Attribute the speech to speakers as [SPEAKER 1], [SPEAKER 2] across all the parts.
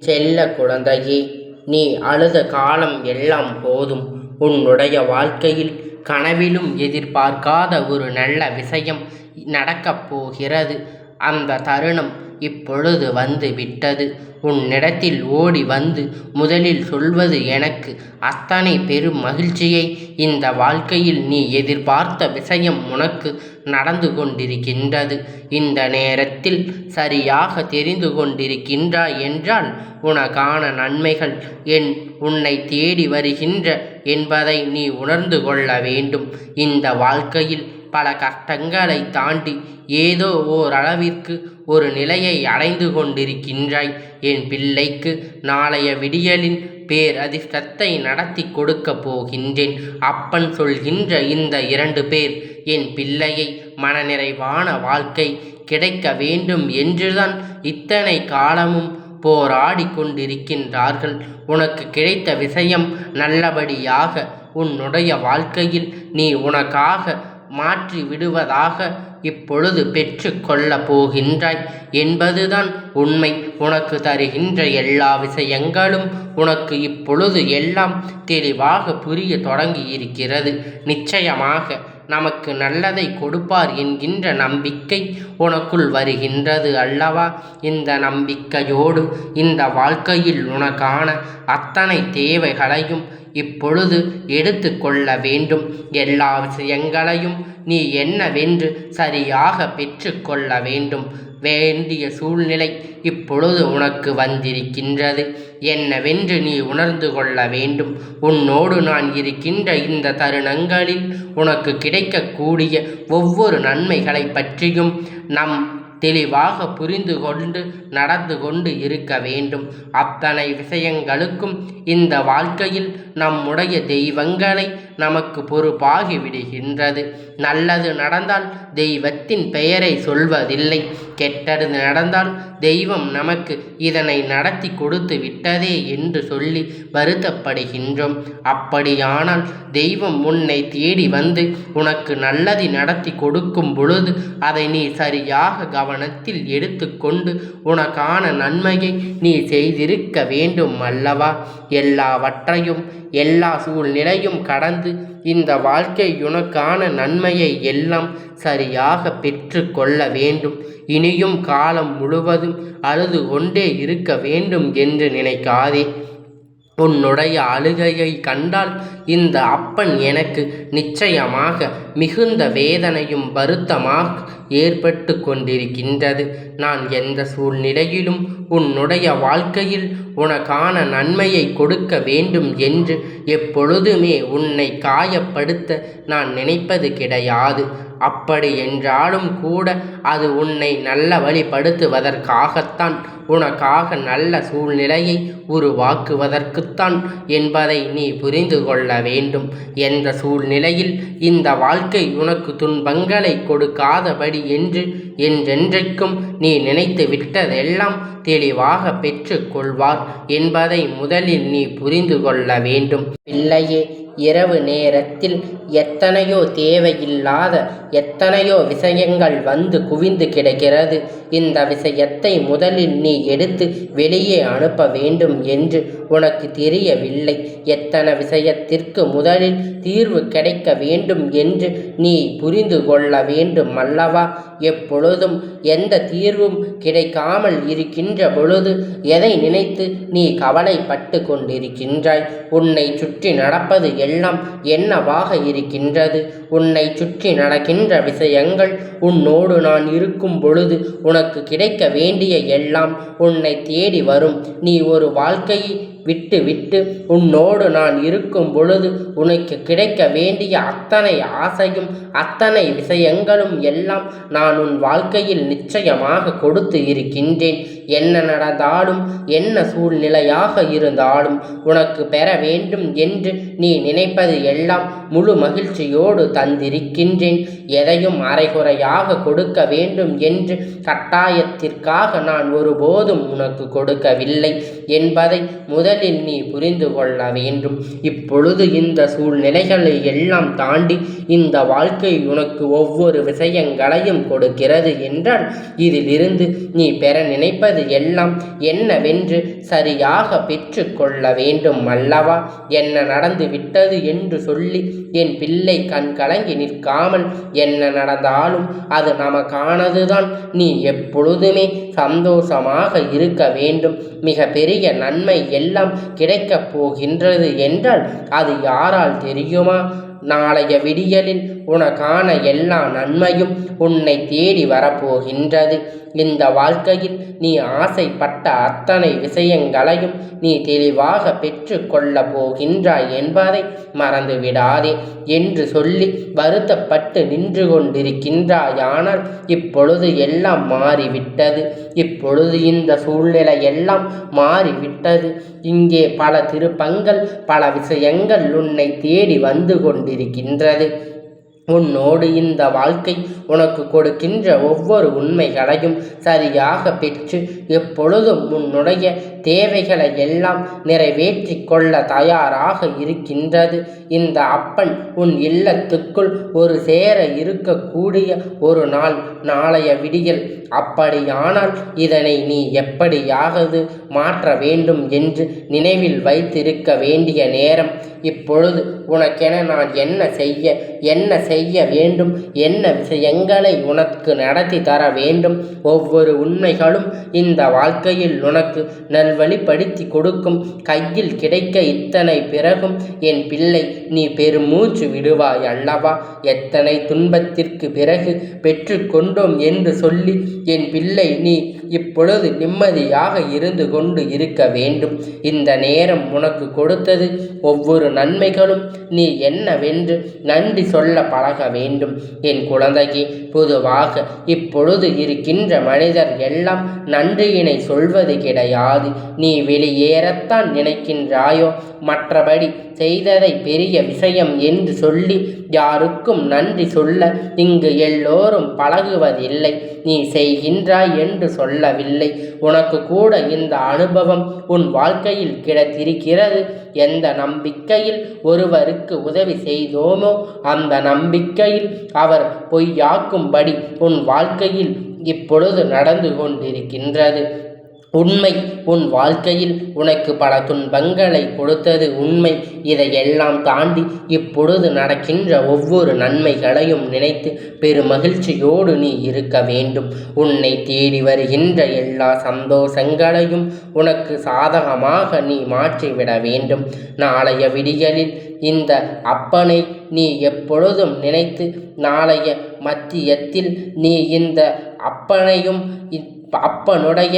[SPEAKER 1] செல்ல குழந்தையே நீ அழுத காலம் எல்லாம் போதும். உன்னுடைய வாழ்க்கையில் கனவிலும் எதிர்பார்க்காத ஒரு நல்ல விஷயம் நடக்கப் போகிறது. அந்த தருணம் இப்பொழுது வந்து விட்டது. உன்னிடத்தில் ஓடி வந்து முதலில் சொல்வது எனக்கு அத்தனை பெரும் மகிழ்ச்சியை இந்த வாழ்க்கையில் நீ எதிர்பார்த்த விஷயம் உனக்கு நடந்து கொண்டிருக்கின்றது. இந்த நேரத்தில் சரியாக தெரிந்து கொண்டிருக்கின்றாய் என்றால் உனக்கான நன்மைகள் என் உன்னை தேடி வருகின்ற என்பதை நீ உணர்ந்து கொள்ள வேண்டும். இந்த வாழ்க்கையில் பல கஷ்டங்களை தாண்டி ஏதோ ஓரளவிற்கு ஒரு நிலையை அடைந்து கொண்டிருக்கின்றாய். என் பிள்ளைக்கு நாளைய விடியலின் பேர் அதிர்ஷ்டத்தை நடத்தி கொடுக்க போகின்றேன். அப்பன் சொல்கின்ற இந்த இரண்டு பேர் என் பிள்ளையை மனநிறைவான வாழ்க்கை கிடைக்க வேண்டும் என்றுதான் இத்தனை காலமும் போராடி கொண்டிருக்கின்றார்கள். உனக்கு கிடைத்த விஷயம் நல்லபடியாக உன்னுடைய வாழ்க்கையில் நீ உனக்காக மாற்றி விடுவதாக இப்பொழுது பெற்று கொள்ள போகின்றாய். என்பதுதான் உண்மை. உனக்கு தருகின்ற எல்லா விஷயங்களும் உனக்கு இப்பொழுது எல்லாம் தெளிவாக புரிய தொடங்கி இருக்கிறது நிச்சயமாக நமக்கு நல்லதை கொடுப்பார் என்கின்ற நம்பிக்கை உனக்குள் வருகின்றது அல்லவா? இந்த நம்பிக்கையோடு இந்த வாழ்க்கையில் உனக்கான அத்தனை தேவைகளையும் இப்பொழுது எடுத்து கொள்ள வேண்டும். எல்லா விஷயங்களையும் நீ என்னவென்று சரியாக பெற்று கொள்ள வேண்டும். வேண்டிய சூழ்நிலை இப்பொழுது உனக்கு வந்திருக்கின்றது. என்னவென்று நீ உணர்ந்து கொள்ள வேண்டும். உன்னோடு நான் இருக்கின்ற இந்த தருணங்களில் உனக்கு கிடைக்கக்கூடிய ஒவ்வொரு நன்மைகளை பற்றியும் நம் தெளிவாக புரிந்து கொண்டு நடந்து கொண்டு இருக்க வேண்டும். அத்தனை விஷயங்களுக்கும் இந்த வாழ்க்கையில் நம்முடைய தெய்வங்களை நமக்கு பொறுப்பாகி விடுகின்றது. நல்லது நடந்தால் தெய்வத்தின் பெயரை சொல்வதில்லை. கெட்டது நடந்தால் தெய்வம் நமக்கு இதனை நடத்தி கொடுத்து விட்டதே என்று சொல்லி வருத்தப்படுகின்றோம். அப்படியானால் தெய்வம் உன்னை தேடி வந்து உனக்கு நல்லதை நடத்தி கொடுக்கும் பொழுது அதை நீ சரியாக கவனத்தில் எடுத்துக்கொண்டு உனக்கான நன்மையை நீ செய்திருக்க வேண்டும் அல்லவா? எல்லாவற்றையும் எல்லா சூழ்நிலையும் கடந்து இந்த வாழ்க்கை உனக்கான நன்மையை எல்லாம் சரியாக பெற்று கொள்ள வேண்டும். இனியும் காலம் முழுவதும் அழுது கொண்டே இருக்க வேண்டும் என்று நினைக்காதே. உன்னுடைய அழுகையை கண்டால் இந்த அப்பன் எனக்கு நிச்சயமாக மிகுந்த வேதனையும் வருத்தமாக ஏற்பட்டு கொண்டிருக்கின்றது. நான் எந்த சூழ்நிலையிலும் உன்னுடைய வாழ்க்கையில் உனக்கான நன்மையை கொடுக்க வேண்டும் என்று எப்பொழுதுமே உன்னை காயப்படுத்த நான் நினைப்பது கிடையாது. அப்படி என்றாலும் கூட அது உன்னை நல்ல வழிப்படுத்துவதற்காகத்தான் உனக்காக நல்ல சூழ்நிலையை உருவாக்குவதற்குத்தான் என்பதை நீ புரிந்து கொள்ள வேண்டும் என்ற சூழ்நிலையில் இந்த வாழ்க்கை உனக்கு துன்பங்களை கொடுக்காதபடி என்று என்றென்றைக்கும் நீ நினைத்து விட்டதெல்லாம் தெளிவாக பெற்று கொள்வார் என்பதை முதலில் நீ புரிந்து கொள்ள வேண்டும். பிள்ளையே இரவு நேரத்தில் எத்தனையோ தேவையில்லாத எத்தனையோ விஷயங்கள் வந்து குவிந்து கிடக்கிறது. இந்த விஷயத்தை முதலில் நீ எடுத்து வெளியே அனுப்ப வேண்டும் என்று உனக்கு தெரியவில்லை. எத்தனை விஷயத்திற்கு முதலில் தீர்வு கிடைக்க வேண்டும் என்று நீ புரிந்து கொள்ள வேண்டும் அல்லவா? எப்பொழுதும் எந்த தீர்வும் கிடைக்காமல் இருக்கின்ற பொழுது எதை நினைத்து நீ கவலைப்பட்டு கொண்டிருக்கின்றாய்? உன்னை சுற்றி நடப்பது எல்லாம் என்னவாக இருக்கின்றது? உன்னை சுற்றி நடக்கின்ற விஷயங்கள் உன்னோடு நான் இருக்கும் பொழுது உனக்கு கிடைக்க வேண்டிய எல்லாம் உன்னை தேடி வரும். நீ ஒரு வாழ்க்கையை விட்டு விட்டு உன்னோடு நான் இருக்கும் பொழுது உனக்கு கிடைக்க வேண்டிய அத்தனை ஆசையும் அத்தனை விஷயங்களும் எல்லாம் நான் உன் வாழ்க்கையில் நிச்சயமாக கொடுத்து இருக்கின்றேன். என்ன நடந்தாலும் என்ன சூழ்நிலையாக இருந்தாலும் உனக்கு பெற வேண்டும் என்று நீ நினைப்பது எல்லாம் முழு மகிழ்ச்சியோடு தந்திருக்கின்றேன். எதையும் அரைகுறையாக கொடுக்க வேண்டும் என்று கட்டாயத்திற்காக நான் ஒருபோதும் உனக்கு கொடுக்கவில்லை என்பதை முதலில் நீ புரிந்து கொள்ள வேண்டும். இப்பொழுது இந்த சூழ்நிலைகளை எல்லாம் தாண்டி இந்த வாழ்க்கை உனக்கு ஒவ்வொரு விஷயங்களையும் கொடுக்கிறது என்றால் இதிலிருந்து நீ பெற நினைப்பது என்பது எல்லாம் என்னவென்று சரியாக பெற்று கொள்ள வேண்டும் அல்லவா? என்ன நடந்து விட்டது என்று சொல்லி என் பிள்ளை கண் கலங்கி நிற்காமல் என்ன நடந்தாலும் அது நமக்கானதுதான். நீ எப்பொழுதுமே சந்தோஷமாக இருக்க வேண்டும். மிக பெரிய நன்மை எல்லாம் கிடைக்கப் போகின்றது என்றால் அது யாரால் தெரியுமா? நாளைய விடியலில் உனக்கான எல்லா நன்மையும் உன்னை தேடி வரப்போகின்றது. இந்த வாழ்க்கையில் நீ ஆசைப்பட்ட அத்தனை விஷயங்களையும் நீ தெளிவாக பெற்று கொள்ளப் போகின்றாய் என்பதை மறந்து விடாதே என்று சொல்லி வருத்தப்பட்டு நின்று கொண்டிருக்கின்றாயானால் இப்பொழுது எல்லாம் மாறிவிட்டது. இப்பொழுது இந்த சூழ்நிலை எல்லாம் மாறிவிட்டது. இங்கே பல திருப்பங்கள் பல விஷயங்கள் உன்னை தேடி வந்து கொண்டிருக்கின்றது. உன்னோடு இந்த வாழ்க்கை உனக்கு கொடுக்கின்ற ஒவ்வொரு உண்மைகளையும் சரியாக பெற்று எப்பொழுதும் உன்னுடைய தேவைகளை எல்லாம் நிறைவேற்றி கொள்ள தயாராக இருக்கின்றது. இந்த அப்பன் உன் இல்லத்துக்குள் ஒரு சேர இருக்கக்கூடிய ஒரு நாள் நாளைய விடியல். அப்படியானால் இதனை நீ எப்படியாவது மாற்ற வேண்டும் என்று நினைவில் வைத்திருக்க வேண்டிய நேரம். இப்பொழுது உனக்கென நான் என்ன செய்ய என்ன செய்ய வேண்டும் என்ன விஷயங்களை உனக்கு நடத்தி தர வேண்டும்? ஒவ்வொரு உண்மைகளும் இந்த வாழ்க்கையில் உனக்கு நல்வழிப்படுத்தி கொடுக்கும். கையில் கிடைக்க இத்தனை பிறகும் என் பிள்ளை நீ பெருமூச்சு விடுவாய் அல்லவா? எத்தனை துன்பத்திற்கு பிறகு பெற்று கொண்டோம் என்று சொல்லி என் பிள்ளை நீ இப்பொழுது நிம்மதியாக இருந்து கொண்டு இருக்க வேண்டும். இந்த நேரம் உனக்கு கொடுத்தது ஒவ்வொரு நன்மைகளும் நீ என்னவென்று நன்றி சொல்ல பழக வேண்டும். என் குழந்தைக்கு பொதுவாக இப்பொழுது இருக்கின்ற மனிதர் எல்லாம் நன்றியினை சொல்வது கிடையாது. நீ வெளியேறத்தான் நினைக்கின்றாயோ? மற்றபடி செய்ததை பெரிய விஷயம் என்று சொல்லி யாருக்கும் நன்றி சொல்ல இங்கு எல்லோரும் பழகுவதில்லை. நீ செய்கின்றாய் என்று சொல்லவில்லை. உனக்கு கூட இந்த அனுபவம் உன் வாழ்க்கையில் கிடைத்திருக்கிறது. எந்த நம்பிக்கையில் ஒருவர் அவருக்கு உதவி செய்தோமோ? அந்த நம்பிக்கையில் அவர் பொய்யாக்கும்படி உன் வாழ்க்கையில் இப்பொழுது நடந்து கொண்டிருக்கின்றது. உண்மை உன் வாழ்க்கையில் உனக்கு பல துன்பங்களை கொடுத்தது உண்மை. இதையெல்லாம் தாண்டி இப்பொழுது நடக்கின்ற ஒவ்வொரு நன்மைகளையும் நினைத்து பெருமகிழ்ச்சியோடு நீ இருக்க வேண்டும். உன்னை தேடி வருகின்ற எல்லா சந்தோஷங்களையும் உனக்கு சாதகமாக நீ மாற்றிவிட வேண்டும். நாளைய விடிகளில் இந்த அப்பனை நீ எப்பொழுதும் நினைத்து நாளைய மத்தியத்தில் நீ இந்த அப்பனையும் அப்பனுடைய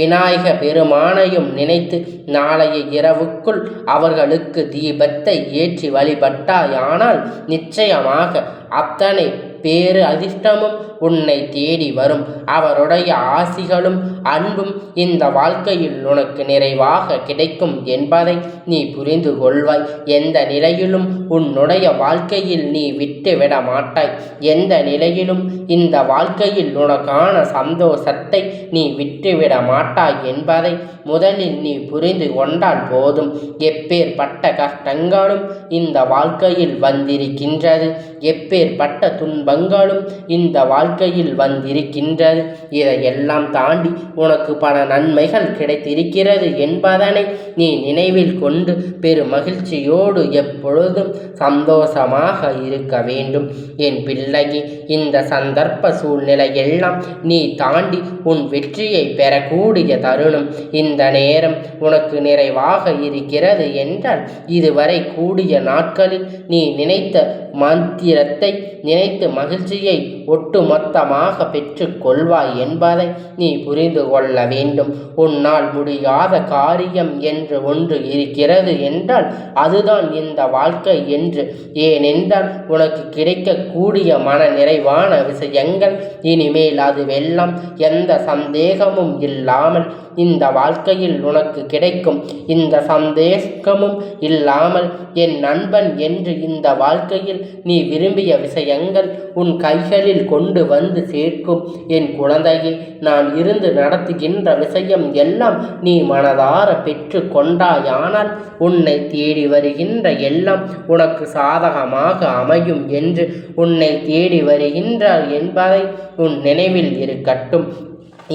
[SPEAKER 1] விநாயக பெருமானையும் நினைத்து நாளைய இரவுக்குள் அவர்களுக்கு தீபத்தை ஏற்றி வழிபட்டாயானால் நிச்சயமாக அத்தனை பேரு அதிர்ஷ்டமும் உன்னை தேடி வரும். அவருடைய ஆசிகளும் அன்பும் இந்த வாழ்க்கையில் உனக்கு நிறைவாக கிடைக்கும் என்பதை நீ புரிந்து கொள்வாய். எந்த நிலையிலும் உன்னுடைய வாழ்க்கையில் நீ விட்டுவிட மாட்டாய். எந்த நிலையிலும் இந்த வாழ்க்கையில் உனக்கான சந்தோஷத்தை நீ விட்டுவிட மாட்டாய் என்பதை முதலில் நீ புரிந்து கொண்டால் போதும். எப்பேற்பட்ட கஷ்டங்களும் இந்த வாழ்க்கையில் வந்திருக்கின்றது. எப்பேற்பட்ட துன்பங்களும் இந்த வாழ்க்கையில் வந்திருக்கின்றது. இதையெல்லாம் தாண்டி உனக்கு பல நன்மைகள் கிடைத்திருக்கிறது என்பதனை நீ நினைவில் கொண்டு பெரு மகிழ்ச்சியோடு எப்பொழுதும் சந்தோஷமாக இருக்க வேண்டும். என் பிள்ளையே இந்த சந்தர்ப்ப சூழ்நிலையெல்லாம் நீ தாண்டி உன் வெற்றியை பெறக்கூடிய தருணம். இந்த நேரம் உனக்கு நிறைவாக இருக்கிறது என்றால் இதுவரை கூடிய நாட்களில் நீ நினைத்த மந்திரத்தை நினைத்து மகிழ்ச்சியை ஒட்டுமொத்தமாக பெற்றுக்கொள்வாய் என்பதை நீ புரிந்து கொள்ள வேண்டும். உன்னால் முடியாத காரியம் என்று ஒன்று இருக்கிறது என்றால் அதுதான் இந்த வாழ்க்கை என்று. ஏனென்றால் உனக்கு கிடைக்கக்கூடிய மன நிறைவான விஷயங்கள் இனிமேல் அதுவெல்லாம் எந்த சந்தேகமும் இல்லாமல் இந்த வாழ்க்கையில் உனக்கு கிடைக்கும். இந்த சந்தேகமும் இல்லாமல் என் நண்பன் என்று இந்த வாழ்க்கையில் நீ விரும்பிய விஷயங்கள் உன் கைகளில் கொண்டு வந்து சேர்க்கும். என் குழந்தையை நான் இருந்து நடத்துகின்ற விஷயம் எல்லாம் நீ மனதார பெற்று கொண்டாயானால் உன்னை தேடி வருகின்ற எல்லாம் உனக்கு சாதகமாக அமையும் என்று உன்னை தேடி வருகின்றார் என்பதை உன் நினைவில் இருக்கட்டும்.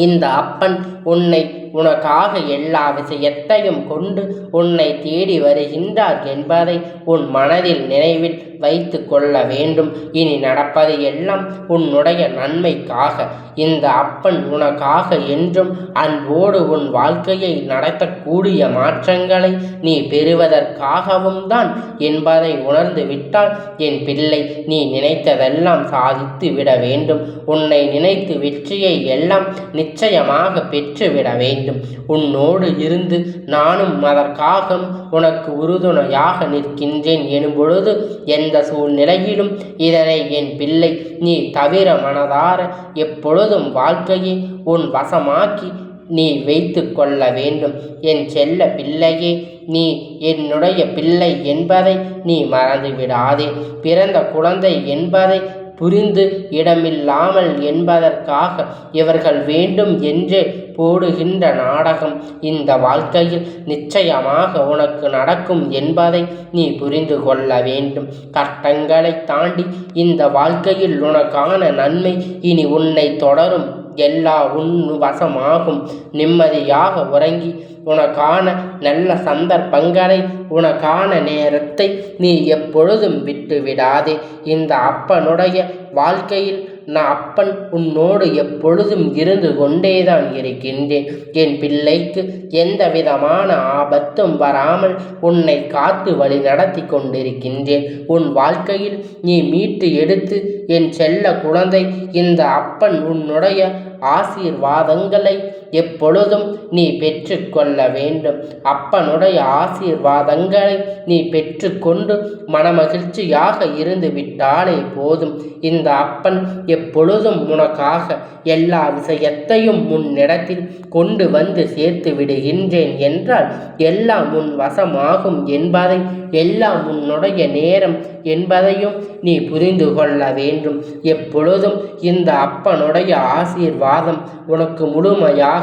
[SPEAKER 1] இந்த அப்பன் உன்னை உனக்காக எல்லா விஷயத்தையும் கொண்டு உன்னை தேடி வருகின்றார் என்பதை உன் மனதில் நினைவில் வைத்து கொள்ள வேண்டும். இனி நடப்பது எல்லாம் உன்னுடைய நன்மைக்காக. இந்த அப்பன் உனக்காக என்றும் அன்போடு உன் வாழ்க்கையை நடத்தக்கூடிய மாற்றங்களை நீ பெறுவதற்காகவும் தான் என்பதை உணர்ந்து விட்டால் என் பிள்ளை நீ நினைத்ததெல்லாம் சாதித்து விட வேண்டும். உன்னை நினைத்து வெற்றியை எல்லாம் நிச்சயமாக பெற்றுவிட வேண்டும். உன்னோடு இருந்து நானும் அதற்காக உனக்கு உறுதுணையாக நிற்கின்றேன் எனும்பொழுது எந்த சூழ்நிலையிலும் இதனை என் பிள்ளை நீ தவிர மனதார எப்பொழுதும் வாழ்க்கையை உன் வசமாக்கி நீ வைத்து கொள்ள வேண்டும். என் செல்ல பிள்ளையே நீ என்னுடைய பிள்ளை என்பதை நீ மறந்து விடாதே பிறந்த குழந்தை என்பதை புரிந்து இடமில்லாமல் என்பதற்காக இவர்கள் வேண்டும் என்று போடுகின்ற நாடகம். இந்த வாழ்க்கையில் நிச்சயமாக உனக்கு நடக்கும் என்பதை நீ புரிந்து கொள்ள வேண்டும். கட்டங்களை தாண்டி இந்த வாழ்க்கையில் உனக்கான நன்மை இனி உன்னை தொடரும். எல்லா உன் வசமாகும் நிம்மதியாக உறங்கி உனக்கான நல்ல சந்தர்ப்பங்களை உனக்கான நேரத்தை நீ எப்பொழுதும் விட்டு விடாதே இந்த அப்பனுடைய வாழ்க்கையில் நான் அப்பன் உன்னோடு எப்பொழுதும் இருந்து கொண்டேதான் இருக்கின்றேன். என் பிள்ளைக்கு எந்த விதமான ஆபத்தும் வராமல் உன்னை காத்து வழி நடத்தி கொண்டிருக்கின்றேன். உன் வாழ்க்கையில் நீ மீட்டு எடுத்து என் செல்ல குழந்தை இந்த அப்பன் உன்னுடைய ஆசீர்வாதங்களை எப்பொழுதும் நீ பெற்றுக்கொள்ள வேண்டும். அப்பனுடைய ஆசீர்வாதங்களை நீ பெற்றுக்கொண்டு மனமகிழ்ச்சியாக இருந்து விட்டாலே போதும். இந்த அப்பன் எப்பொழுதும் உனக்காக எல்லா விஷயத்தையும் முன்னிடத்தில் கொண்டு வந்து சேர்த்து விடுகின்றேன் என்றால் எல்லாம் உன் வசமாகும் என்பதை எல்லாம் உன்னுடைய நேரம் என்பதையும் நீ புரிந்து கொள்ள வேண்டும். எப்பொழுதும் இந்த அப்பனுடைய ஆசீர்வாதம் உனக்கு முழுமையாக